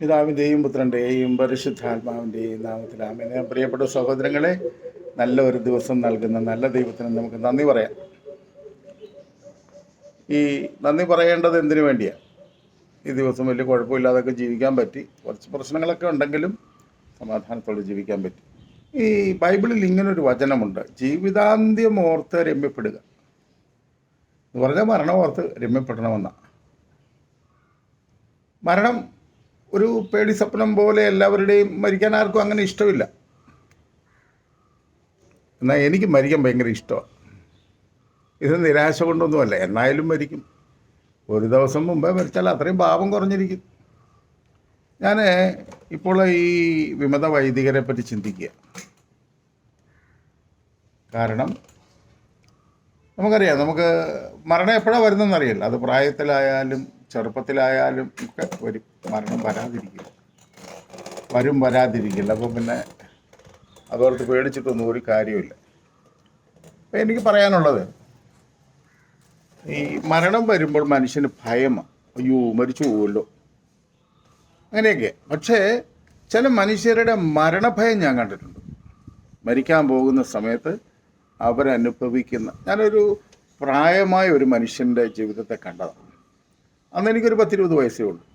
പിതാവിന്റെയും പുത്രന്റെയും പരിശുദ്ധാത്മാവിന്റെയും നാമത്തിലാമേനെ പ്രിയപ്പെട്ട സഹോദരങ്ങളെ നല്ല ഒരു ദിവസം നൽകുന്ന നല്ല ദൈവത്തിന് നമുക്ക് നന്ദി പറയാം. ഈ നന്ദി പറയേണ്ടത് എന്തിനു വേണ്ടിയാണ് ഈ ദിവസം വലിയ കുഴപ്പമില്ലാതൊക്കെ ജീവിക്കാൻ പറ്റി. കുറച്ച് പ്രശ്നങ്ങളൊക്കെ ഉണ്ടെങ്കിലും സമാധാനത്തോടെ ജീവിക്കാൻ പറ്റി. ഈ ബൈബിളിൽ ഇങ്ങനൊരു വചനമുണ്ട് ജീവിതാന്ത്യം ഓർത്ത് രമ്യപ്പെടുക. എന്ന് പറഞ്ഞാൽ മരണം ഓർത്ത് രമ്യപ്പെടണമെന്നാണ് മരണം ഒരു പേടി സ്വപ്നം പോലെ എല്ലാവരുടെയും മരിക്കാൻ ആർക്കും അങ്ങനെ ഇഷ്ടമില്ല. എന്നാൽ എനിക്ക് മരിക്കാൻ ഭയങ്കര ഇഷ്ടമാണ് ഇത് നിരാശ കൊണ്ടൊന്നുമല്ല എന്നായാലും മരിക്കും. ഒരു ദിവസം മുമ്പേ മരിച്ചാൽ അത്രയും പാപം കുറഞ്ഞിരിക്കും. ഞാൻ ഇപ്പോൾ ഈ വിമത വൈദികരെ പറ്റി ചിന്തിക്കുക. കാരണം നമുക്കറിയാം നമുക്ക് മരണം എപ്പോഴാണ് വരുന്നതെന്ന് അറിയില്ല അത് പ്രായത്തിലായാലും ചെറുപ്പത്തിലായാലും ഒക്കെ വരും. മരണം വരാതിരിക്കില്ല. വരും വരാതിരിക്കില്ല. അപ്പം പിന്നെ അതോർത്ത് പേടിച്ചിട്ടൊന്നും ഒരു കാര്യമില്ല അപ്പം എനിക്ക് പറയാനുള്ളത് ഈ മരണം വരുമ്പോൾ മനുഷ്യന് ഭയമാണ് അയ്യോ മരിച്ചു പോവുമല്ലോ അങ്ങനെയൊക്കെ. പക്ഷേ ചില മനുഷ്യരുടെ മരണഭയം ഞാൻ കണ്ടിട്ടുണ്ട്. മരിക്കാൻ പോകുന്ന സമയത്ത് അവരനുഭവിക്കുന്ന ഞാനൊരു പ്രായമായ ഒരു മനുഷ്യന്റെ ജീവിതത്തെ കണ്ടതാണ്. അന്ന് എനിക്കൊരു പത്തിരുപത് വയസ്സേ ഉള്ളൂ.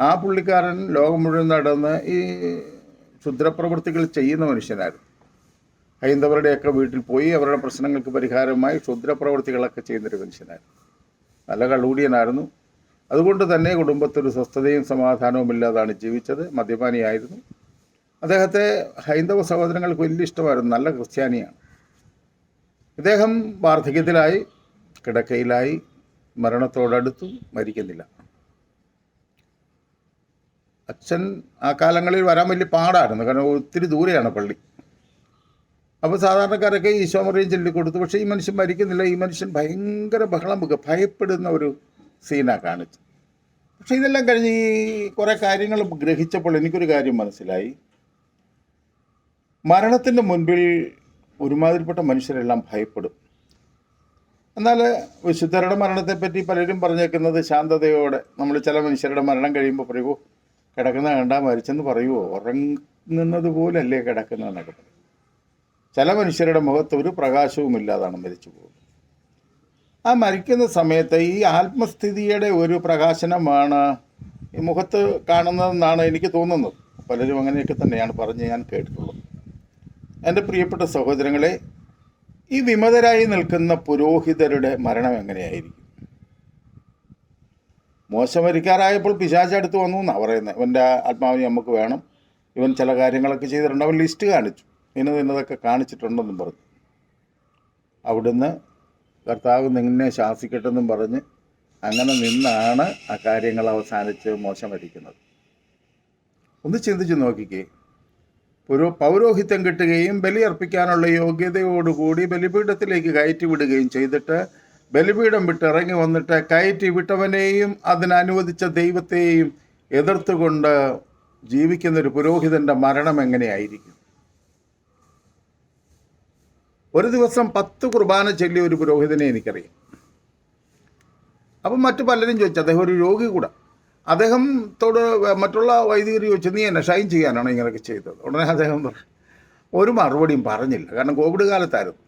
ആ പുള്ളിക്കാരൻ ലോകം മുഴുവൻ നടന്ന് ഈ ക്ഷുദ്രപ്രവൃത്തികൾ ചെയ്യുന്ന മനുഷ്യനായിരുന്നു. ഹൈന്ദവരുടെയൊക്കെ വീട്ടിൽ പോയി അവരുടെ പ്രശ്നങ്ങൾക്ക് പരിഹാരമായി ക്ഷുദ്രപ്രവൃത്തികളൊക്കെ ചെയ്യുന്നൊരു മനുഷ്യനായിരുന്നു. നല്ല കളൂടിയനായിരുന്നു അതുകൊണ്ട് തന്നെ കുടുംബത്തൊരു സ്വസ്ഥതയും സമാധാനവും ഇല്ലാതാണ് ജീവിച്ചത്. മദ്യപാനിയായിരുന്നു. അദ്ദേഹത്തെ ഹൈന്ദവ സഹോദരങ്ങൾക്ക് വലിയ ഇഷ്ടമായിരുന്നു. നല്ല ക്രിസ്ത്യാനിയാണ്. ഇദ്ദേഹം വാർദ്ധക്യത്തിലായി കിടക്കയിലായി മരണത്തോടടുത്തു മരിക്കുന്നില്ല. അച്ഛൻ ആ കാലങ്ങളിൽ വരാൻ വലിയ പാടായിരുന്നു. കാരണം ഒത്തിരി ദൂരെയാണ് പള്ളി. അപ്പോൾ സാധാരണക്കാരൊക്കെ ഈശോമറിയും ചൊല്ലിക്കൊടുത്തു പക്ഷേ ഈ മനുഷ്യൻ മരിക്കുന്നില്ല. ഈ മനുഷ്യൻ ഭയങ്കര ബഹളം വെക്കുക ഭയപ്പെടുന്ന ഒരു സീനാണ് കാണിച്ചു പക്ഷേ ഇതെല്ലാം കഴിഞ്ഞ് ഈ കുറേ കാര്യങ്ങൾ ഗ്രഹിച്ചപ്പോൾ എനിക്കൊരു കാര്യം മനസ്സിലായി. മരണത്തിന്റെ മുൻപിൽ ഒരുമാതിരിപ്പെട്ട മനുഷ്യരെല്ലാം ഭയപ്പെടും. എന്നാൽ വിശുദ്ധരുടെ മരണത്തെപ്പറ്റി പലരും പറഞ്ഞേക്കുന്നത് ശാന്തതയോടെ. നമ്മൾ ചില മനുഷ്യരുടെ മരണം കഴിയുമ്പോൾ പറയുമോ കിടക്കുന്ന കണ്ടാ മരിച്ചെന്ന് പറയുമോ ഉറങ്ങുന്നത് പോലല്ലേ കിടക്കുന്നതെന്നൊക്കെ പറയും. ചില മനുഷ്യരുടെ മുഖത്ത് ഒരു പ്രകാശവും ഇല്ലാതാണ് മരിച്ചു പോകുന്നത്. ആ മരിക്കുന്ന സമയത്ത് ഈ ആത്മസ്ഥിതിയുടെ ഒരു പ്രകാശനമാണ് ഈ മുഖത്ത് കാണുന്നതെന്നാണ് എനിക്ക് തോന്നുന്നത്. പലരും അങ്ങനെയൊക്കെ തന്നെയാണ് പറഞ്ഞ് ഞാൻ കേട്ടിട്ടുള്ളത്. എന്റെ പ്രിയപ്പെട്ട സഹോദരങ്ങളെ ഈ വിമതരായി നിൽക്കുന്ന പുരോഹിതരുടെ മരണം എങ്ങനെയായിരിക്കും? മോശം മരിക്കാറായപ്പോൾ പിശാച് അടുത്ത് വന്നു എന്നാണ് പറയുന്നത് ഇവന്റെ ആത്മാവിനെ നമുക്ക് വേണം. ഇവൻ ചില കാര്യങ്ങളൊക്കെ ചെയ്തിട്ടുണ്ട്. അവൻ ലിസ്റ്റ് കാണിച്ചു. ഇന്നത് ഇന്നതൊക്കെ കാണിച്ചിട്ടുണ്ടെന്നും പറഞ്ഞു. അവിടുന്ന് കർത്താവ് നിന്നെ ശാസിക്കട്ടെന്നും പറഞ്ഞ് അങ്ങനെ നിന്നാണ് ആ കാര്യങ്ങൾ അവസാനിച്ച് മോശം വരിക്കുന്നത്. ഒന്ന് ചിന്തിച്ച് നോക്കിക്കേ. ഒരു പൗരോഹിത്യം കിട്ടുകയും ബലിയർപ്പിക്കാനുള്ള യോഗ്യതയോടുകൂടി ബലിപീഠത്തിലേക്ക് കയറ്റി വിടുകയും ചെയ്തിട്ട് ബലിപീഠം വിട്ടിറങ്ങി വന്നിട്ട് കയറ്റി വിട്ടവനെയും അതിനനുവദിച്ച ദൈവത്തെയും എതിർത്തുകൊണ്ട് ജീവിക്കുന്ന ഒരു പുരോഹിതന്റെ മരണം എങ്ങനെയായിരിക്കും? ഒരു ദിവസം പത്ത് കുർബാന ചൊല്ലിയ ഒരു പുരോഹിതനെ എനിക്കറിയാം. അപ്പം മറ്റു പലരും ചോദിച്ചു അദ്ദേഹം ഒരു രോഗി കൂടെ. അദ്ദേഹത്തോട് മറ്റുള്ള വൈദികർ ചോദിച്ചു നീ എന്നെ ഷൈൻ ചെയ്യാനാണ് ഇങ്ങനെയൊക്കെ ചെയ്തത്? ഉടനെ അദ്ദേഹം പറഞ്ഞു ഒരു മറുപടിയും പറഞ്ഞില്ല. കാരണം കോവിഡ് കാലത്തായിരുന്നു.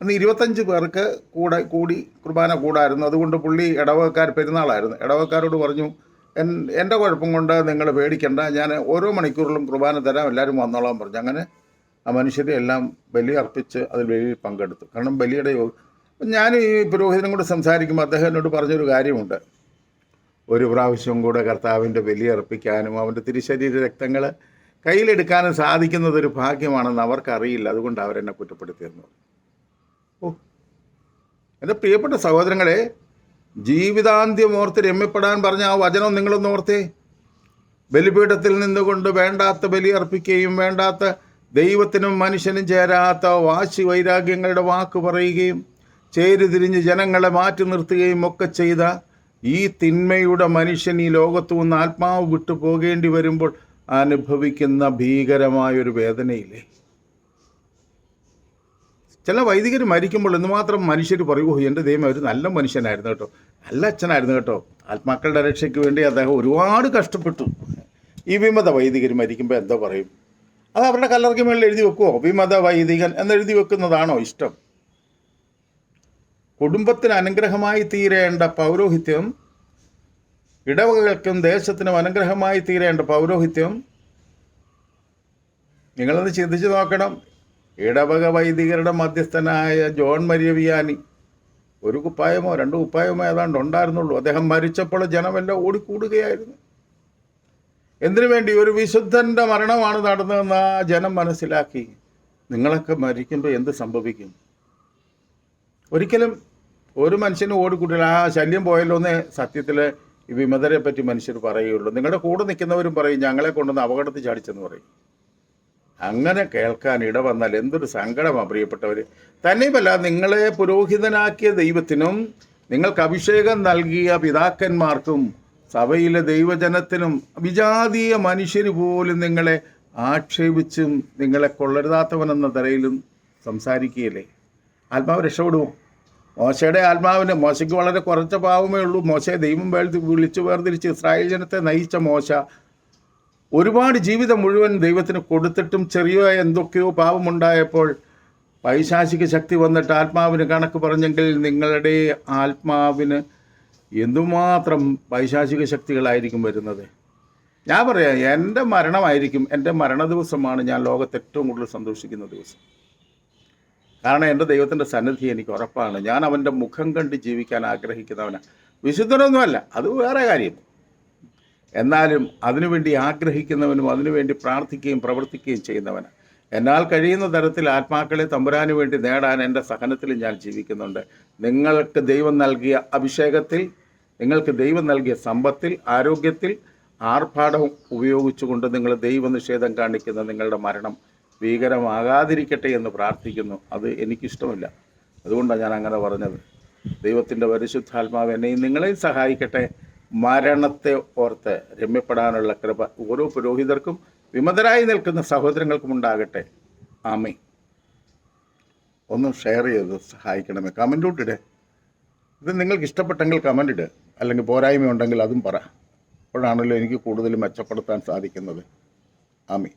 അന്ന് ഇരുപത്തഞ്ച് പേർക്ക് കൂടെ കൂടി കുർബാന കൂടായിരുന്നു. അതുകൊണ്ട് പുള്ളി ഇടവക്കാർ പെരുന്നാളായിരുന്നു. ഇടവക്കാരോട് പറഞ്ഞു എൻ എന്റെ കുഴപ്പം കൊണ്ട് നിങ്ങൾ പേടിക്കണ്ട. ഞാൻ ഓരോ മണിക്കൂറിലും കുർബാന തരാം. എല്ലാവരും വന്നോളാൻ പറഞ്ഞു. അങ്ങനെ ആ മനുഷ്യരെ എല്ലാം ബലി അർപ്പിച്ച് അതിൽ ബലിയിൽ പങ്കെടുത്തു. കാരണം ബലിയുടെ ഞാൻ ഈ പുരോഹിതനും കൂടെ സംസാരിക്കുമ്പോൾ അദ്ദേഹം എന്നോട് പറഞ്ഞൊരു കാര്യമുണ്ട്. ഒരു പ്രാവശ്യം കൂടെ കർത്താവിന്റെ ബലി അർപ്പിക്കാനും അവന്റെ തിരുശരീര രക്തങ്ങൾ കയ്യിലെടുക്കാനും സാധിക്കുന്നതൊരു ഭാഗ്യമാണെന്ന് അവർക്കറിയില്ല. അതുകൊണ്ട് അവരെന്നെ കുറ്റപ്പെടുത്തിയെന്ന് ഓ എന്റെ പ്രിയപ്പെട്ട സഹോദരങ്ങളെ ജീവിതാന്ത്യം ഓർത്ത് രമ്യപ്പെടാൻ പറഞ്ഞ ആ വചനം നിങ്ങളൊന്ന് ഓർത്തേ. ബലിപീഠത്തിൽ നിന്നുകൊണ്ട് വേണ്ടാത്ത ബലി അർപ്പിക്കുകയും വേണ്ടാത്ത ദൈവത്തിനും മനുഷ്യനും ചേരാത്ത വാശി വൈരാഗ്യങ്ങളുടെ വാക്ക് പറയുകയും ചേരുതിരിഞ്ഞ് ജനങ്ങളെ മാറ്റി നിർത്തുകയും ഒക്കെ ചെയ്ത ഈ തിന്മയുടെ മനുഷ്യൻ ഈ ലോകത്തു നിന്ന് ആത്മാവ് വിട്ടു പോകേണ്ടി വരുമ്പോൾ അനുഭവിക്കുന്ന ഭീകരമായൊരു വേദനയില്ലേ? ചില വൈദികർ മരിക്കുമ്പോൾ എന്തുമാത്രം മനുഷ്യർ പറയൂ "ഓ, എന്റെ ദൈവം ഒരു നല്ല മനുഷ്യനായിരുന്നു കേട്ടോ. നല്ല അച്ഛനായിരുന്നു കേട്ടോ. ആത്മാക്കളുടെ രക്ഷയ്ക്ക് വേണ്ടി അദ്ദേഹം ഒരുപാട് കഷ്ടപ്പെട്ടു. ഈ വിമത വൈദികർ മരിക്കുമ്പോൾ എന്തോ പറയും? അത് അവരുടെ കല്ലറയ്ക്ക് മേളിൽ എഴുതി വെക്കുമോ വിമത വൈദികൻ എന്നെഴുതി വെക്കുന്നതാണോ ഇഷ്ടം? കുടുംബത്തിന് അനുഗ്രഹമായി തീരേണ്ട പൗരോഹിത്യം ഇടവകകൾക്കും ദേശത്തിനും അനുഗ്രഹമായി തീരേണ്ട പൗരോഹിത്യം നിങ്ങളൊന്ന് ചിന്തിച്ചു നോക്കണം. ഇടവക വൈദികരുടെ മധ്യസ്ഥനായ ജോൺ മരിയ വിയാനി ഒരു കുപ്പായമോ രണ്ട് കുപ്പായമോ ഏതാണ്ട് ഉണ്ടായിരുന്നുള്ളൂ. അദ്ദേഹം മരിച്ചപ്പോൾ ജനമെല്ലാം ഓടിക്കൂടുകയായിരുന്നു. എന്തിനു വേണ്ടി? ഒരു വിശുദ്ധന്റെ മരണമാണ് നടന്നതെന്ന് ആ ജനം മനസ്സിലാക്കി. നിങ്ങളൊക്കെ മരിക്കുമ്പോൾ എന്ത് സംഭവിക്കും? ഒരിക്കലും ഒരു മനുഷ്യന് ഓടിക്കൂട്ടില്ല ആ ശല്യം പോയല്ലോ എന്നേ സത്യത്തിൽ വിമതരെ പറ്റി മനുഷ്യർ പറയുള്ളൂ. നിങ്ങളുടെ കൂടെ നിൽക്കുന്നവരും പറയും ഞങ്ങളെ കൊണ്ടുവന്ന് അപകടത്തിൽ ചാടിച്ചെന്ന് പറയും. അങ്ങനെ കേൾക്കാൻ ഇട വന്നാൽ എന്തൊരു സങ്കടമാണ് പ്രിയപ്പെട്ടവർ തന്നെയുമല്ല നിങ്ങളെ പുരോഹിതനാക്കിയ ദൈവത്തിനും നിങ്ങൾക്ക് അഭിഷേകം നൽകിയ പിതാക്കന്മാർക്കും സഭയിലെ ദൈവജനത്തിനും വിജാതീയ മനുഷ്യർ പോലും നിങ്ങളെ ആക്ഷേപിച്ചും നിങ്ങളെ കൊള്ളരുതാത്തവനെന്ന തരയിലും സംസാരിക്കുകയില്ലേ? ആത്മാവ് രക്ഷപ്പെടുമോ മോശയുടെ ആത്മാവിന് മോശയ്ക്ക് വളരെ കുറച്ച പാവമേ ഉള്ളൂ. മോശയെ ദൈവം വേൾത്തി വിളിച്ചു വേർതിരിച്ച് ഇസ്രായേൽ ജനത്തെ നയിച്ച മോശ ഒരുപാട് ജീവിതം മുഴുവൻ ദൈവത്തിന് കൊടുത്തിട്ടും ചെറിയ എന്തൊക്കെയോ പാപമുണ്ടായപ്പോൾ പൈശാചിക ശക്തി വന്നിട്ട് ആത്മാവിന് കണക്ക് പറഞ്ഞെങ്കിൽ നിങ്ങളുടെ ആത്മാവിന് എന്തുമാത്രം പൈശാചിക ശക്തികളായിരിക്കും വരുന്നത്? ഞാൻ പറയാം എന്റെ മരണമായിരിക്കും. എന്റെ മരണ ദിവസമാണ് ഞാൻ ലോകത്ത് ഏറ്റവും കൂടുതൽ സന്തോഷിക്കുന്ന ദിവസം. കാരണം എന്റെ ദൈവത്തിന്റെ സന്നിധി എനിക്ക് ഉറപ്പാണ്. ഞാൻ അവന്റെ മുഖം കണ്ട് ജീവിക്കാൻ ആഗ്രഹിക്കുന്നവനാണ് വിശുദ്ധനൊന്നുമല്ല അത് വേറെ കാര്യം. എന്നാലും അതിനുവേണ്ടി ആഗ്രഹിക്കുന്നവനും അതിനുവേണ്ടി പ്രാർത്ഥിക്കുകയും പ്രവർത്തിക്കുകയും ചെയ്യുന്നവന്. എന്നാൽ കഴിയുന്ന തരത്തിൽ ആത്മാക്കളെ തമ്പുരാന് വേണ്ടി നേടാൻ എന്റെ സഹനത്തിൽ ഞാൻ ജീവിക്കുന്നുണ്ട്. നിങ്ങൾക്ക് ദൈവം നൽകിയ അഭിഷേകത്തിൽ നിങ്ങൾക്ക് ദൈവം നൽകിയ സമ്പത്തിൽ ആരോഗ്യത്തിൽ ആർഭാടം ഉപയോഗിച്ചുകൊണ്ട് നിങ്ങൾ ദൈവനിഷേധം കാണിക്കുന്ന നിങ്ങളുടെ മരണം ഭീകരമാകാതിരിക്കട്ടെ എന്ന് പ്രാർത്ഥിക്കുന്നു. അത് എനിക്കിഷ്ടമില്ല. അതുകൊണ്ടാണ് ഞാൻ അങ്ങനെ പറഞ്ഞത്. ദൈവത്തിന്റെ പരിശുദ്ധാത്മാവ് എന്നെയും നിങ്ങളെയും സഹായിക്കട്ടെ. മരണത്തെ ഓർത്ത് രമ്യപ്പെടാനുള്ള കൃപ ഓരോ പുരോഹിതർക്കും വിമതരായി നിൽക്കുന്ന സഹോദരങ്ങൾക്കും ഉണ്ടാകട്ടെ. ആമേ ഒന്ന് ഷെയർ ചെയ്ത് സഹായിക്കണമേ. കമന്റ് ഇടേ. ഇത് നിങ്ങൾക്ക് ഇഷ്ടപ്പെട്ടെങ്കിൽ കമന്റ് ഇട്. അല്ലെങ്കിൽ പോരായ്മ ഉണ്ടെങ്കിൽ അതും പറ. അപ്പോഴാണല്ലോ എനിക്ക് കൂടുതൽ മെച്ചപ്പെടുത്താൻ സാധിക്കുന്നത്. ആമേ